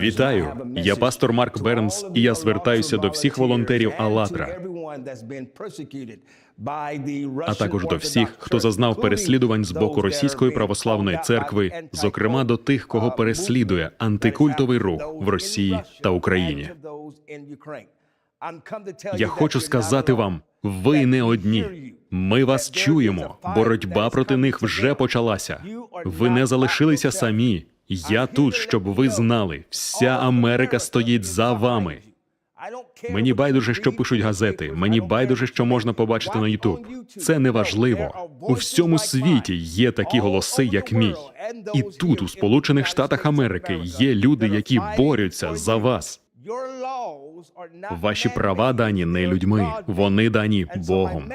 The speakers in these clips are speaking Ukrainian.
Вітаю, я пастор Марк Бернс, і я звертаюся до всіх волонтерів «АЛЛАТРА», а також до всіх, хто зазнав переслідувань з боку російської православної церкви, зокрема до тих, кого переслідує антикультовий рух в Росії та Україні. Я хочу сказати вам, ви не одні. Ми вас чуємо. Боротьба проти них вже почалася. Ви не залишилися самі. Я тут, щоб ви знали, вся Америка стоїть за вами. Мені байдуже, що пишуть газети. Мені байдуже, що можна побачити на Ютуб. Це не важливо. У всьому світі є такі голоси, як мій. І тут, у Сполучених Штатах Америки, є люди, які борються за вас. Ваші права дані не людьми, вони дані Богом.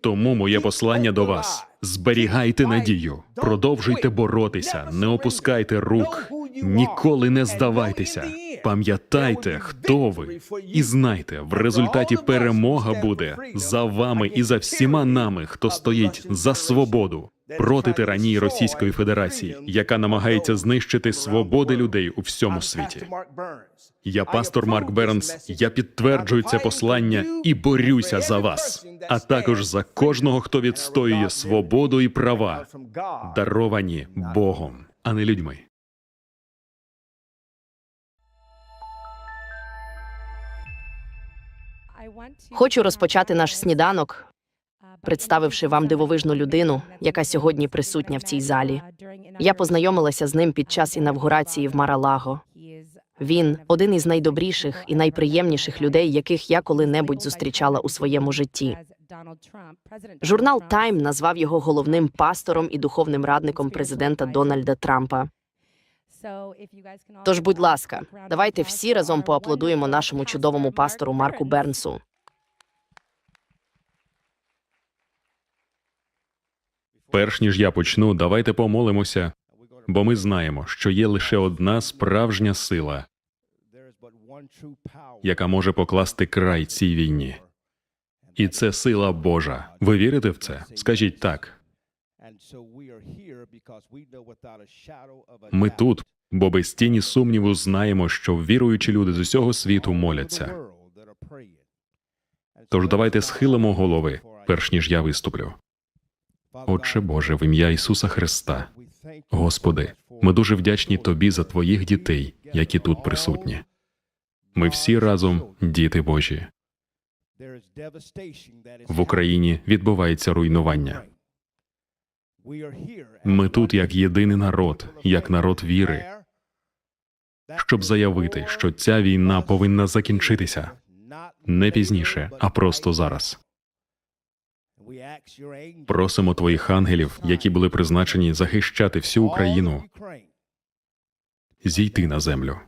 Тому моє послання до вас: зберігайте надію, продовжуйте боротися, не опускайте рук, ніколи не здавайтеся. Пам'ятайте, хто ви, і знайте, в результаті перемога буде за вами і за всіма нами, хто стоїть за свободу проти тиранії Російської Федерації, яка намагається знищити свободи людей у всьому світі. Я пастор Марк Бернс. Я підтверджую це послання і борюся за вас, а також за кожного, хто відстоює свободу і права, даровані Богом, а не людьми. Хочу розпочати наш сніданок, представивши вам дивовижну людину, яка сьогодні присутня в цій залі. Я познайомилася з ним під час інавгурації в Маралаго. Він один із найдобріших і найприємніших людей, яких я коли-небудь зустрічала у своєму житті. Журнал Time назвав його головним пастором і духовним радником президента Дональда Трампа. Тож, будь ласка, давайте всі разом поаплодуємо нашому чудовому пастору Марку Бернсу. Перш ніж я почну, давайте помолимося, бо ми знаємо, що є лише одна справжня сила, яка може покласти край цій війні. І це сила Божа. Ви вірите в це? Скажіть так. Ми тут, бо без тіні сумніву знаємо, що віруючі люди з усього світу моляться. Тож давайте схилимо голови, перш ніж я виступлю. Отче Боже, в ім'я Ісуса Христа, Господи, ми дуже вдячні Тобі за Твоїх дітей, які тут присутні. Ми всі разом діти Божі. В Україні відбувається руйнування. Ми тут як єдиний народ, як народ віри, щоб заявити, що ця війна повинна закінчитися не пізніше, а просто зараз. Просимо твоїх ангелів, які були призначені захищати всю Україну, зійти на землю.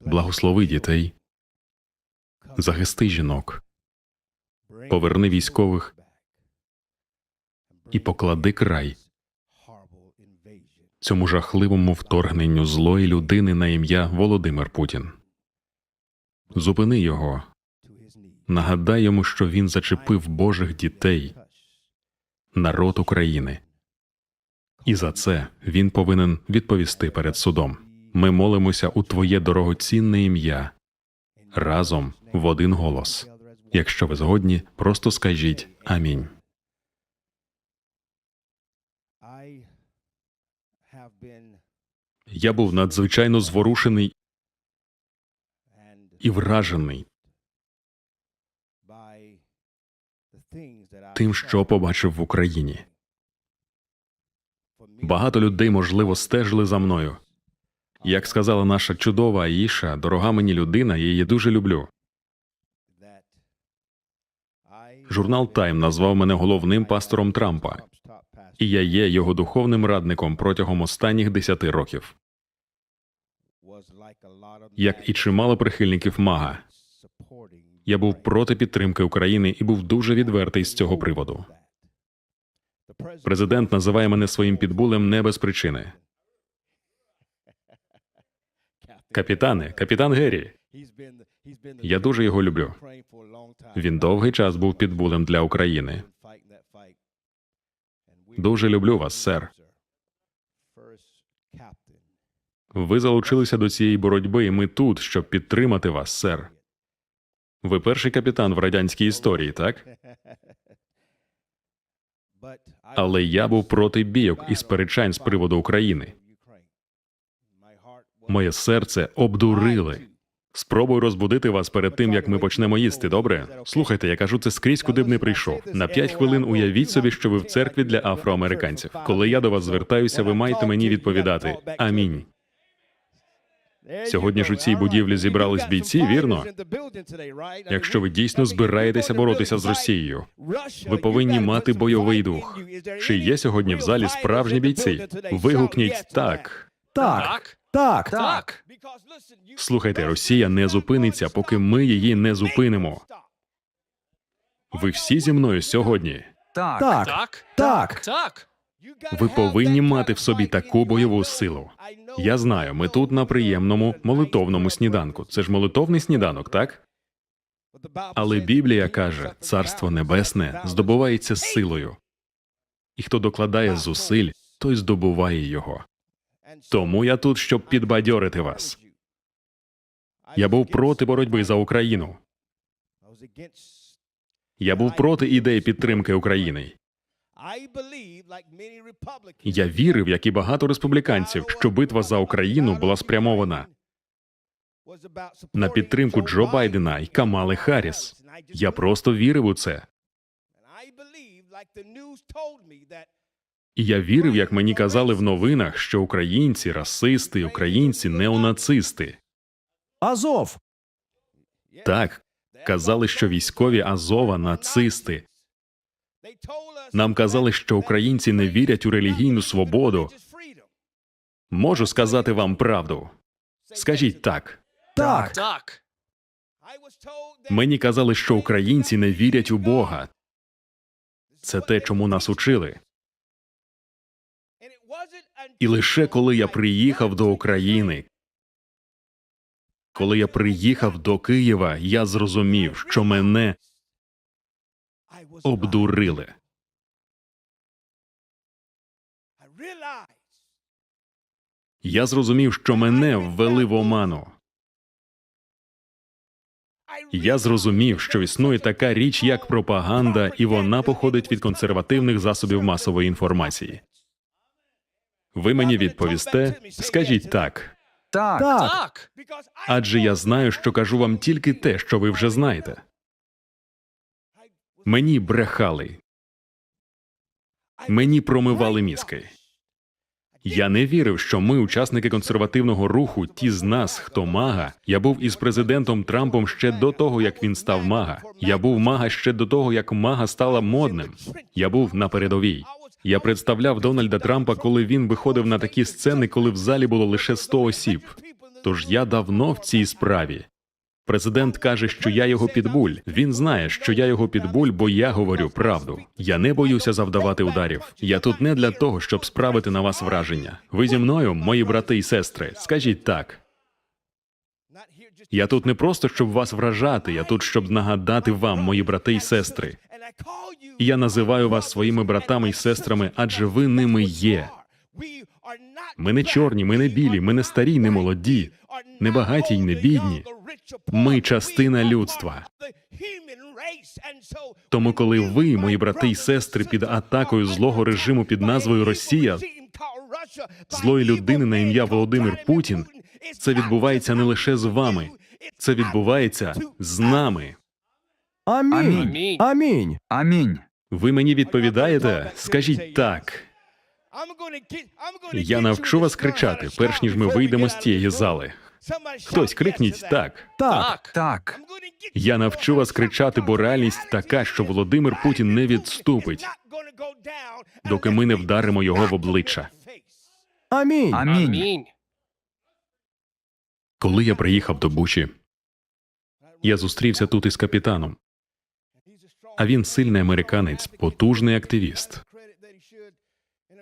Благослови дітей, захисти жінок, поверни військових. і поклади край цьому жахливому вторгненню злої людини на ім'я Володимир Путін. Зупини його, нагадай йому, що він зачепив Божих дітей, народ України. І за це він повинен відповісти перед судом. Ми молимося у Твоє дорогоцінне ім'я разом в один голос. Якщо ви згодні, просто скажіть Амінь. Я був надзвичайно зворушений і вражений тим, що побачив в Україні. Багато людей, можливо, стежили за мною. Як сказала наша чудова Аїша, дорога мені людина, я її дуже люблю. Журнал Тайм назвав мене головним пастором Трампа, і я є його духовним радником протягом останніх десяти років. Як і чимало прихильників Мага, я був проти підтримки України і був дуже відвертий з цього приводу. Президент називає мене своїм підбулем не без причини. Капітане, капітан Геррі. Я дуже його люблю. Він довгий час був підбулем для України. Дуже люблю вас, сер. Ви залучилися до цієї боротьби, і ми тут, щоб підтримати вас, сер. Ви перший капітан в радянській історії, так? Але я був проти бійок і сперечань з приводу України. Моє серце обдурили. Спробую розбудити вас перед тим, як ми почнемо їсти. Добре? Слухайте, я кажу це скрізь, куди б не прийшов. На п'ять хвилин уявіть собі, що ви в церкві для афроамериканців. Коли я до вас звертаюся, ви маєте мені відповідати Амінь. Сьогодні ж у цій будівлі зібрались бійці, вірно? Якщо ви дійсно збираєтеся боротися з Росією, ви повинні мати бойовий дух. Чи є сьогодні в залі справжні бійці? Вигукніть так. Так, так, Так. Слухайте, Росія не зупиниться, поки ми її не зупинимо. Ви всі зі мною сьогодні. так, Так. так, Так. Ви повинні мати в собі таку бойову силу. Я знаю, ми тут на приємному молитовному сніданку. Це ж молитовний сніданок, так? Але Біблія каже, Царство Небесне здобувається силою, і хто докладає зусиль, той здобуває його. Тому я тут, щоб підбадьорити вас. Я був проти боротьби за Україну. Я був проти ідеї підтримки України. Я вірив, як і багато республіканців, що битва за Україну була спрямована на підтримку Джо Байдена і Камали Харріс. Я просто вірив у це. І я вірив, як мені казали в новинах, що українці расисти, українці неонацисти. Азов. Так, казали, що військові Азова нацисти. Нам казали, що українці не вірять у релігійну свободу. Можу сказати вам правду. Скажіть так. Так. Так. Мені казали, що українці не вірять у Бога. Це те, чому нас учили. І лише коли я приїхав до України, коли я приїхав до Києва, я зрозумів, що мене обдурили. Я зрозумів, що мене ввели в оману. Я зрозумів, що існує така річ, як пропаганда, і вона походить від консервативних засобів масової інформації. Ви мені відповісте, скажіть так, Так. Так. Так. адже я знаю, що кажу вам тільки те, що ви вже знаєте. Мені брехали, мені промивали мізки. Я не вірив, що ми, учасники консервативного руху, ті з нас, хто мага. Я був із президентом Трампом ще до того, як він став мага. Я був мага ще до того, як мага стала модним. Я був на передовій. Я представляв Дональда Трампа, коли він виходив на такі сцени, коли в залі було лише 100 осіб. Тож я давно в цій справі. Президент каже, що я його підбуль. Він знає, що я його підбуль, бо я говорю правду. Я не боюся завдавати ударів. Я тут не для того, щоб справити на вас враження. Ви зі мною, мої брати і сестри. Скажіть так. Я тут не просто щоб вас вражати, я тут щоб нагадати вам, мої брати і сестри. Я називаю вас своїми братами і сестрами, адже ви ними є. Ми не чорні, ми не білі, ми не старі, не молоді, не багаті й не бідні. Ми частина людства. Тому, коли ви, мої брати і сестри, під атакою злого режиму під назвою Росія, злої людини на ім'я Володимир Путін, це відбувається не лише з вами, це відбувається з нами. Амінь. Амінь. Амінь. Амінь. Ви мені відповідаєте? Скажіть так. Я навчу вас кричати, перш ніж ми вийдемо з цієї зали. Хтось крикніть так. Так. Так. Я навчу вас кричати, бо реальність така, що Володимир Путін не відступить, доки ми не вдаримо його в обличчя. Амінь. Амінь. Коли я приїхав до Бучі, я зустрівся тут із капітаном. А він сильний американець, потужний активіст.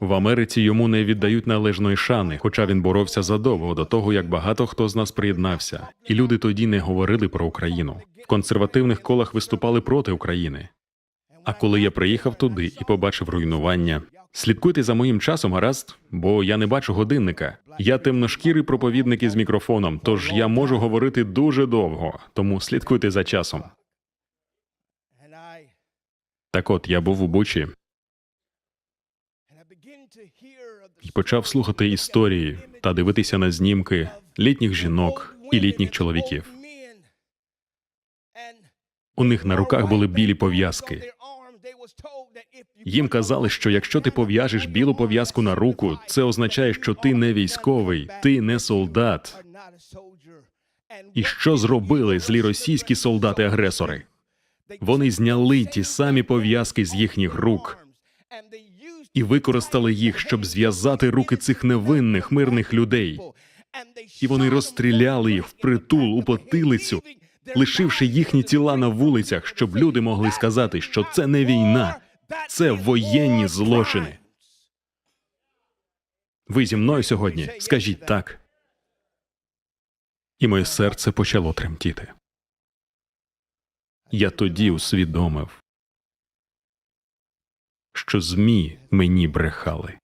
В Америці йому не віддають належної шани, хоча він боровся задовго до того, як багато хто з нас приєднався, і люди тоді не говорили про Україну. В консервативних колах виступали проти України. А коли я приїхав туди і побачив руйнування, Слідкуйте за моїм часом, гаразд, бо я не бачу годинника. Я темношкірий проповідник із мікрофоном, тож я можу говорити дуже довго, тому слідкуйте за часом. Так от я був у Бучі і почав слухати історії та дивитися на знімки літніх жінок і літніх чоловіків. У них на руках були білі пов'язки. Їм казали, що якщо ти пов'яжеш білу пов'язку на руку, це означає, що ти не військовий, ти не солдат. І що зробили злі російські солдати-агресори? Вони зняли ті самі пов'язки з їхніх рук і використали їх, щоб зв'язати руки цих невинних мирних людей. І вони розстріляли їх впритул у потилицю, лишивши їхні тіла на вулицях, щоб люди могли сказати, що це не війна, це воєнні злочини. Ви зі мною сьогодні скажіть так. І моє серце почало тремтіти. Я тоді усвідомив, що змі мені брехали.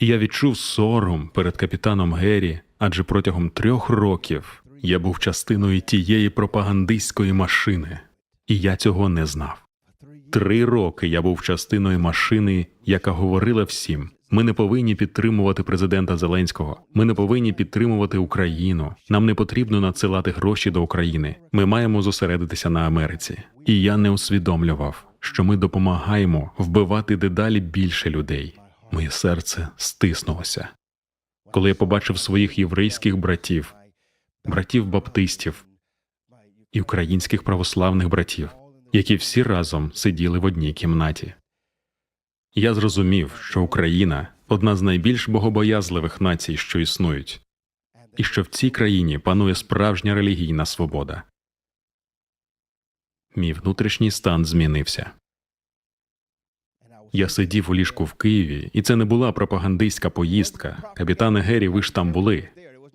Я відчув сором перед капітаном Геррі, адже протягом трьох років я був частиною тієї пропагандистської машини, і я цього не знав. Три роки я був частиною машини, яка говорила всім: ми не повинні підтримувати президента Зеленського. Ми не повинні підтримувати Україну. Нам не потрібно надсилати гроші до України. Ми маємо зосередитися на Америці. І я не усвідомлював, що ми допомагаємо вбивати дедалі більше людей. Моє серце стиснулося. Коли я побачив своїх єврейських братів, братів баптистів і українських православних братів, які всі разом сиділи в одній кімнаті. Я зрозумів, що Україна одна з найбільш богобоязливих націй, що існують, і що в цій країні панує справжня релігійна свобода. Мій внутрішній стан змінився. Я сидів у ліжку в Києві, і це не була пропагандистська поїздка. Капітане Геррі, ви ж там були.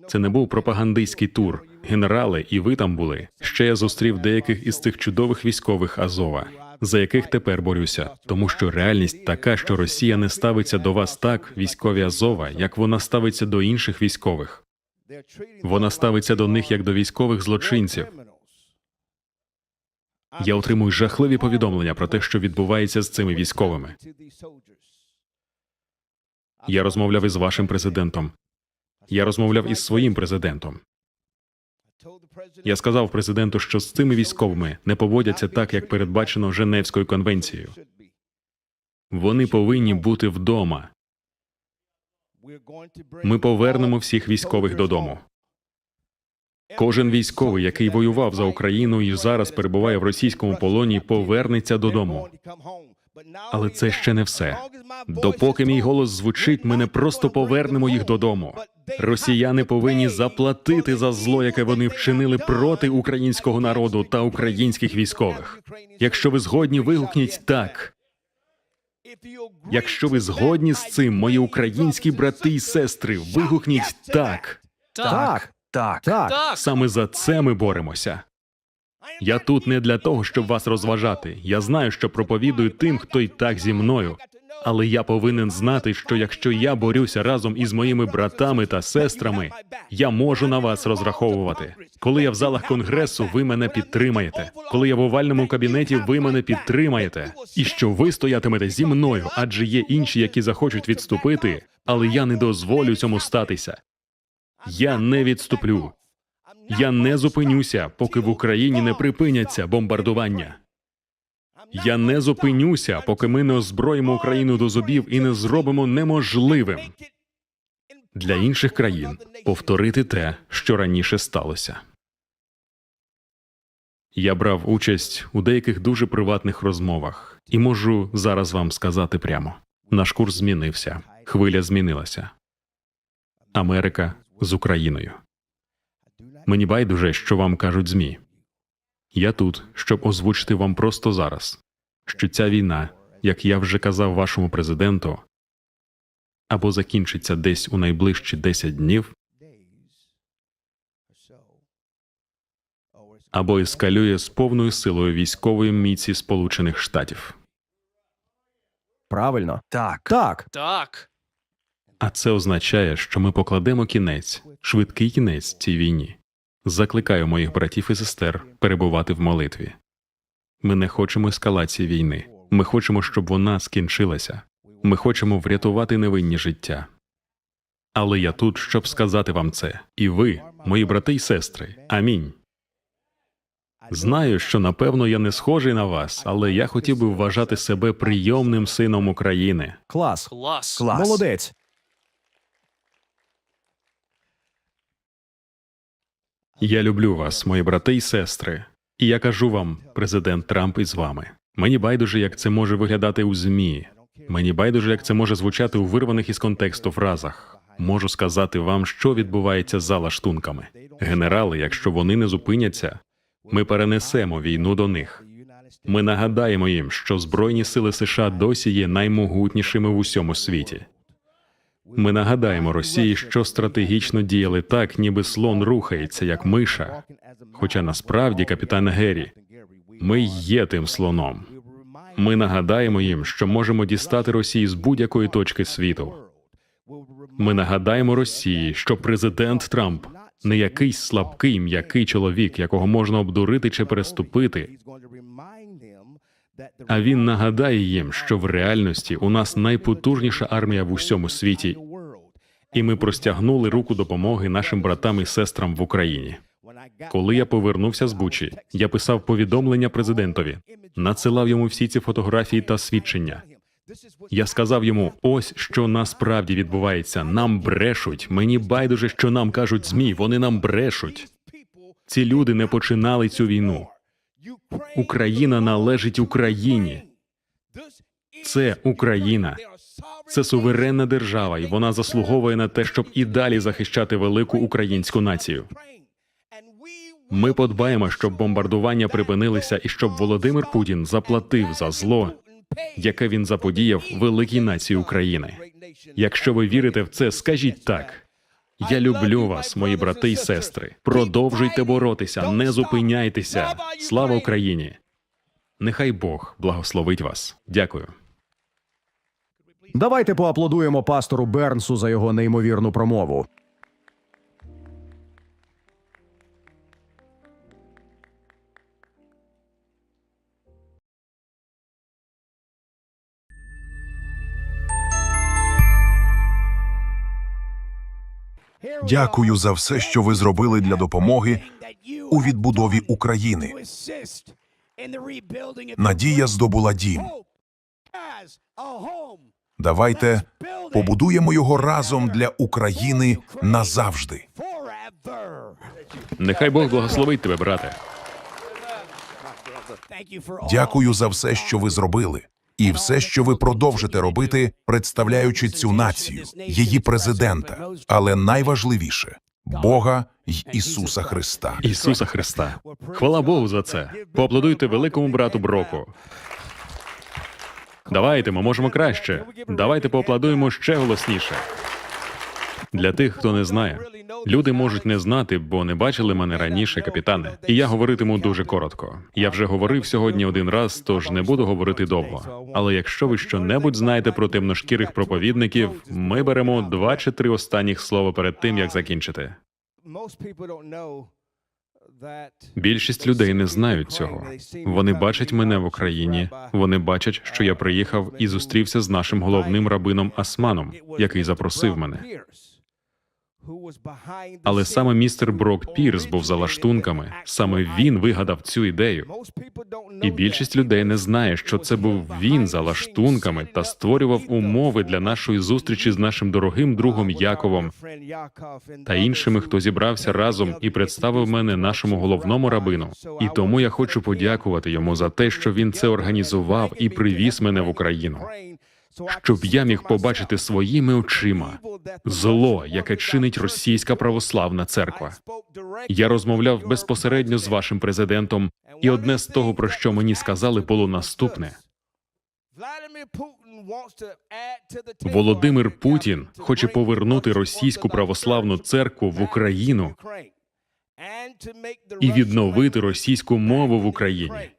Це не був пропагандистський тур. Генерали, і ви там були. Ще я зустрів деяких із цих чудових військових Азова, за яких тепер борюся, тому що реальність така, що Росія не ставиться до вас так, військові Азова, як вона ставиться до інших військових. Вона ставиться до них як до військових злочинців. Я отримую жахливі повідомлення про те, що відбувається з цими військовими. Я розмовляв із вашим президентом. Я розмовляв із своїм президентом. Я сказав президенту, що з цими військовими не поводяться так, як передбачено Женевською конвенцією. Вони повинні бути вдома. Ми повернемо всіх військових додому. Кожен військовий, який воював за Україну і зараз перебуває в російському полоні, повернеться додому. Але це ще не все. Допоки мій голос звучить, ми не просто повернемо їх додому. Росіяни повинні заплатити за зло, яке вони вчинили проти українського народу та українських військових. Якщо ви згодні, вигукніть так. Якщо ви згодні з цим, мої українські брати і сестри, вигукніть так. Так, Так. так. Саме за це ми боремося. Я тут не для того, щоб вас розважати. Я знаю, що проповідую тим, хто й так зі мною. Але я повинен знати, що якщо я борюся разом із моїми братами та сестрами, я можу на вас розраховувати. Коли я в залах конгресу, ви мене підтримаєте. Коли я в овальному кабінеті, ви мене підтримаєте. І що ви стоятимете зі мною, адже є інші, які захочуть відступити, але я не дозволю цьому статися. Я не відступлю. Я не зупинюся, поки в Україні не припиняться бомбардування. Я не зупинюся, поки ми не озброїмо Україну до зубів і не зробимо неможливим для інших країн повторити те, що раніше сталося. Я брав участь у деяких дуже приватних розмовах і можу зараз вам сказати прямо: наш курс змінився, хвиля змінилася. Америка з Україною. Мені байдуже, що вам кажуть ЗМІ. Я тут, щоб озвучити вам просто зараз, що ця війна, як я вже казав вашому президенту, або закінчиться десь у найближчі 10 днів, або ескалює з повною силою військової міці Сполучених Штатів. Правильно. Так. Так. Так. А це означає, що ми покладемо кінець, швидкий кінець цій війні. Закликаю моїх братів і сестер перебувати в молитві. Ми не хочемо ескалації війни. Ми хочемо, щоб вона скінчилася. Ми хочемо врятувати невинні життя. Але я тут, щоб сказати вам це, і ви, мої брати й сестри. Амінь. Знаю, що напевно я не схожий на вас, але я хотів би вважати себе прийомним сином України. Клас. Клас. Клас. Молодець. Я люблю вас, мої брати й сестри. І я кажу вам, президент Трамп із вами. Мені байдуже, як це може виглядати у ЗМІ. Мені байдуже, як це може звучати у вирваних із контексту фразах. Можу сказати вам, що відбувається за лаштунками. Генерали, якщо вони не зупиняться, ми перенесемо війну до них. Ми нагадаємо їм, що Збройні сили США досі є наймогутнішими в усьому світі. Ми нагадаємо Росії, що стратегічно діяли так, ніби слон рухається, як миша. Хоча насправді, капітан Геррі, ми є тим слоном. Ми нагадаємо їм, що можемо дістати Росії з будь-якої точки світу. Ми нагадаємо Росії, що президент Трамп не якийсь слабкий м'який чоловік, якого можна обдурити чи переступити. А він нагадає їм, що в реальності у нас найпотужніша армія в усьому світі, і ми простягнули руку допомоги нашим братам і сестрам в Україні. Коли я повернувся з Бучі, я писав повідомлення президентові, надсилав йому всі ці фотографії та свідчення. Я сказав йому: ось що насправді відбувається. Нам брешуть. Мені байдуже, що нам кажуть змі. Вони нам брешуть. Ці люди не починали цю війну. Україна належить Україні. Це Україна. Це суверенна держава, і вона заслуговує на те, щоб і далі захищати велику українську націю. Ми подбаємо, щоб бомбардування припинилися і щоб Володимир Путін заплатив за зло, яке він заподіяв великій нації України. Якщо ви вірите в це, скажіть так. Я люблю вас, мої брати й сестри. Продовжуйте боротися, не зупиняйтеся. Слава Україні! Нехай Бог благословить вас. Дякую. Давайте поаплодуємо пастору Бернсу за його неймовірну промову. Дякую за все, що ви зробили для допомоги у відбудові України. Надія здобула дім. Давайте побудуємо його разом для України назавжди. Нехай Бог благословить тебе, брате. Дякую за все, що ви зробили, і все, що ви продовжите робити, представляючи цю націю, її президента, але найважливіше Бога й Ісуса Христа. Ісуса Христа. Хвала Богу за це. Поаплодуйте великому брату Броку. Давайте, ми можемо краще. Давайте поаплодуємо ще голосніше. Для тих, хто не знає, люди можуть не знати, бо не бачили мене раніше, капітане. І я говоритиму дуже коротко. Я вже говорив сьогодні один раз, тож не буду говорити довго. Але якщо ви щонебудь знаєте про темношкірих проповідників, ми беремо два чи три останніх слова перед тим, як закінчити. Більшість людей не знають цього. Вони бачать мене в Україні. Вони бачать, що я приїхав і зустрівся з нашим головним рабином Асманом, який запросив мене. Але саме містер Брок Пірс був за лаштунками. Саме він вигадав цю ідею. І більшість людей не знає, що це був він за лаштунками та створював умови для нашої зустрічі з нашим дорогим другом Яковом та іншими, хто зібрався разом і представив мене нашому головному рабину. І тому я хочу подякувати йому за те, що він це організував і привіз мене в Україну, щоб я міг побачити своїми очима зло, яке чинить російська православна церква. Я розмовляв безпосередньо з вашим президентом, і одне з того, про що мені сказали, було наступне: Володимир Путін хоче повернути російську православну церкву в Україну і відновити російську мову в Україні.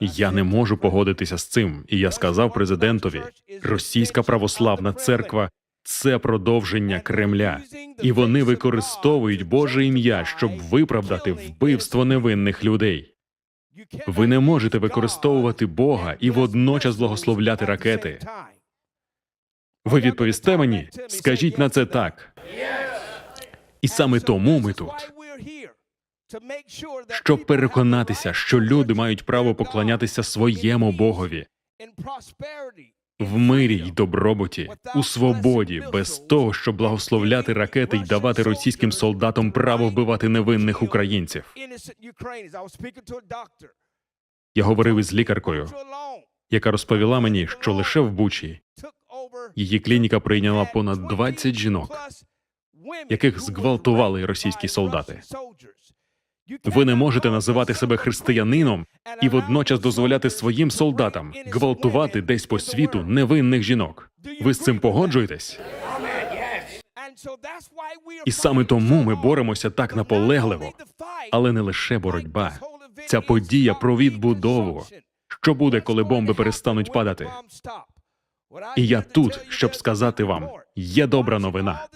Я не можу погодитися з цим. І я сказав президентові: Російська православна церква це продовження Кремля, і вони використовують Боже ім'я, щоб виправдати вбивство невинних людей. Ви не можете використовувати Бога і водночас благословляти ракети. Ви відповісте мені? Скажіть на це так. І саме тому ми тут, щоб переконатися, що люди мають право поклонятися своєму Богові. в мирі й добробуті, у свободі, без того, щоб благословляти ракети й давати російським солдатам право вбивати невинних українців. Я говорив із лікаркою, яка розповіла мені, що лише в Бучі її клініка прийняла понад 20 жінок, яких зґвалтували російські солдати. Ви не можете називати себе християнином і водночас дозволяти своїм солдатам гвалтувати десь по світу невинних жінок. Ви з цим погоджуєтесь? І саме тому ми боремося так наполегливо, але не лише боротьба. Ця подія про відбудову. Що буде, коли бомби перестануть падати? І я тут, щоб сказати вам, є добра новина.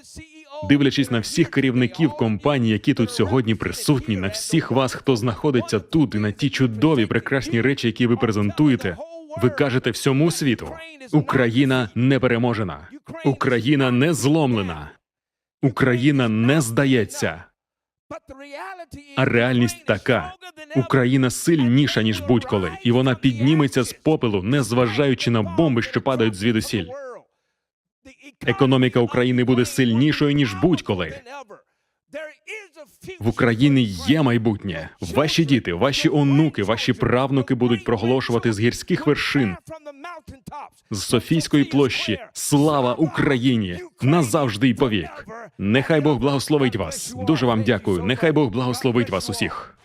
Дивлячись на всіх керівників компаній, які тут сьогодні присутні, на всіх вас, хто знаходиться тут, і на ті чудові прекрасні речі, які ви презентуєте, ви кажете всьому світу: Україна не переможена, Україна не зломлена, Україна не здається. А реальність така: Україна сильніша ніж будь-коли, і вона підніметься з попелу, не зважаючи на бомби, що падають звідусіль. Економіка України буде сильнішою ніж будь-коли. В Україні є майбутнє. Ваші діти, ваші онуки, ваші правнуки будуть проголошувати з гірських вершин з Софійської площі Слава Україні! Назавжди й повік. Нехай Бог благословить вас. Дуже вам дякую. Нехай Бог благословить вас усіх.